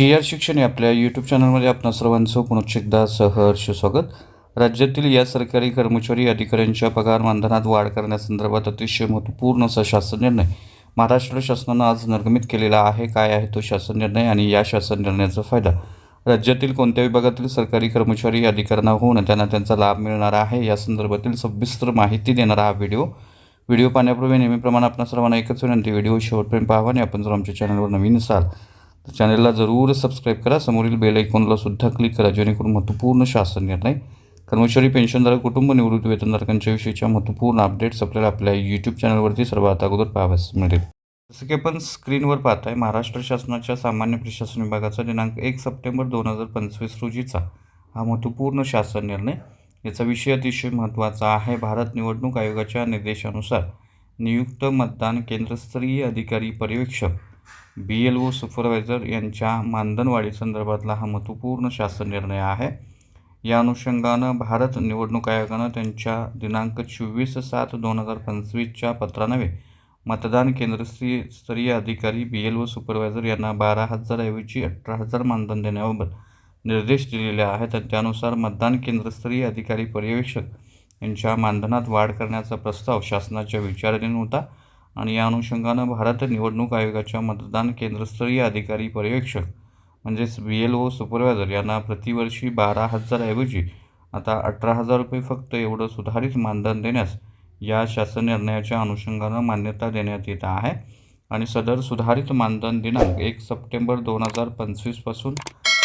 जी R शिक्षण या आपल्या यूट्यूब चॅनलमध्ये आपणा सर्वांचं पुनश्च एकदा सहर्ष स्वागत. राज्यातील या सरकारी कर्मचारी अधिकाऱ्यांच्या पगार मानधनात वाढ करण्यासंदर्भात अतिशय महत्त्वपूर्ण असा शासन निर्णय महाराष्ट्र शासनानं आज निर्गमित केलेला आहे. काय आहे तो शासन निर्णय आणि या शासन निर्णयाचा फायदा? राज्यातील कोणत्या विभागातील सरकारी कर्मचारी अधिकाऱ्यांना होऊन त्यांना त्यांचा लाभ मिळणार आहे? या संदर्भातील सविस्तर माहिती देणारा हा व्हिडिओ. व्हिडिओ पाहण्यापूर्वी नेहमीप्रमाणे आपण सर्वांना एकच विनंती व्हिडिओ शेवटपर्यंत पाहावा आणि आपण जर आमच्या चॅनलवर नवीन असाल तर चॅनलला जरूर सबस्क्राईब करा. समोरील बेल आयकॉनला सुद्धा क्लिक करा जेणेकरून महत्त्वपूर्ण शासन निर्णय कर्मचारी पेन्शनधारक कुटुंब निवृत्ती वेतनधारकांच्या विषयीच्या महत्त्वपूर्ण अपडेट्स आपल्याला आपल्या यूट्यूब चॅनलवरती सर्वात अगोदर पाहावयास मिळेल जसं की आपण स्क्रीनवर पाहताय महाराष्ट्र शासनाच्या सामान्य प्रशासन विभागाचा दिनांक एक सप्टेंबर दोन हजार पंचवीस रोजीचा हा महत्त्वपूर्ण शासन निर्णय. याचा विषय अतिशय महत्त्वाचा आहे. भारत निवडणूक आयोगाच्या निर्देशानुसार नियुक्त मतदान केंद्रस्तरीय अधिकारी पर्यवेक्षक बी एल ओ सुपरवायझर यांच्या मानधनवाढी संदर्भातला हा महत्त्वपूर्ण शासन निर्णय आहे. या अनुषंगानं भारत निवडणूक आयोगानं त्यांच्या दिनांक चोवीस सात दोन हजार पंचवीसच्या पत्रानवे मतदान केंद्रस्तरीय स्तरीय अधिकारी बी एल ओ सुपरवायझर यांना बारा हजारऐवजी अठरा हजार मानधन देण्याबाबत निर्देश दिलेले आहेत. आणि त्यानुसार मतदान केंद्रस्तरीय अधिकारी पर्यवेक्षक यांच्या मानधनात वाढ करण्याचा प्रस्ताव शासनाच्या विचाराधीन होता. आणि या अनुषंगानं भारत निवडणूक आयोगाच्या मतदान केंद्रस्तरीय अधिकारी पर्यवेक्षक म्हणजेच बी एल ओ सुपरवायझर यांना प्रतिवर्षी बारा हजारऐवजी आता अठरा हजार रुपये फक्त एवढं सुधारित मानधन देण्यास या शासन निर्णयाच्या अनुषंगानं मान्यता देण्यात येत आहे. आणि सदर सुधारित मानधन दिनांक एक सप्टेंबर दोन हजार पंचवीसपासून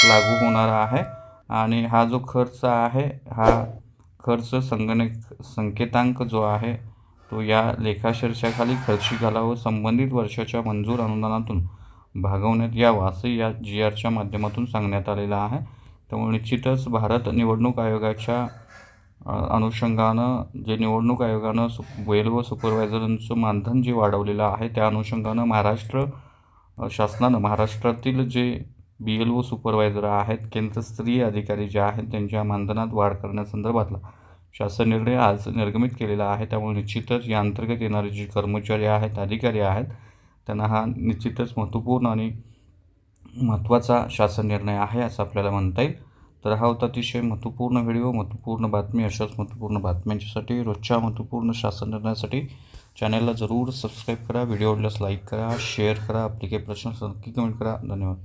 लागू होणार आहे. आणि हा जो खर्च आहे हा खर्च संगणक संकेतांक जो आहे तो या लेखाशीर्षाखाली खर्ची व संबंधित वर्षाच्या मंजूर अनुदानातून भागवण्यात यावा असं या जी आरच्या माध्यमातून सांगण्यात आलेलं आहे. त्यामुळे निश्चितच भारत निवडणूक आयोगाच्या अनुषंगानं जे निवडणूक आयोगानं सु वेल व सुपरवायझरांचं मानधन जे वाढवलेलं आहे त्या अनुषंगानं महाराष्ट्र शासनानं महाराष्ट्रातील जे बी एल ओ सुपरवायझर आहेत केंद्रस्तरीय अधिकारी जे आहेत त्यांच्या मानधनात वाढ करण्यासंदर्भातला शासन निर्णय आज निर्गमित केलेला आहे. त्यामुळे निश्चितच या अंतर्गत येणारे जे कर्मचारी आहेत अधिकारी आहेत त्यांना हा निश्चितच महत्त्वपूर्ण आणि महत्त्वाचा शासन निर्णय आहे असं आपल्याला म्हणता येईल. तर हा होता अतिशय महत्त्वपूर्ण व्हिडिओ महत्त्वपूर्ण बातमी अशाच महत्त्वपूर्ण बातम्यांच्यासाठी रोजच्या महत्त्वपूर्ण शासन निर्णयासाठी चॅनलला जरूर सबस्क्राईब करा व्हिडिओ आवडल्यास लाईक करा शेअर करा आपले काही प्रश्न नक्की कमेंट करा. धन्यवाद.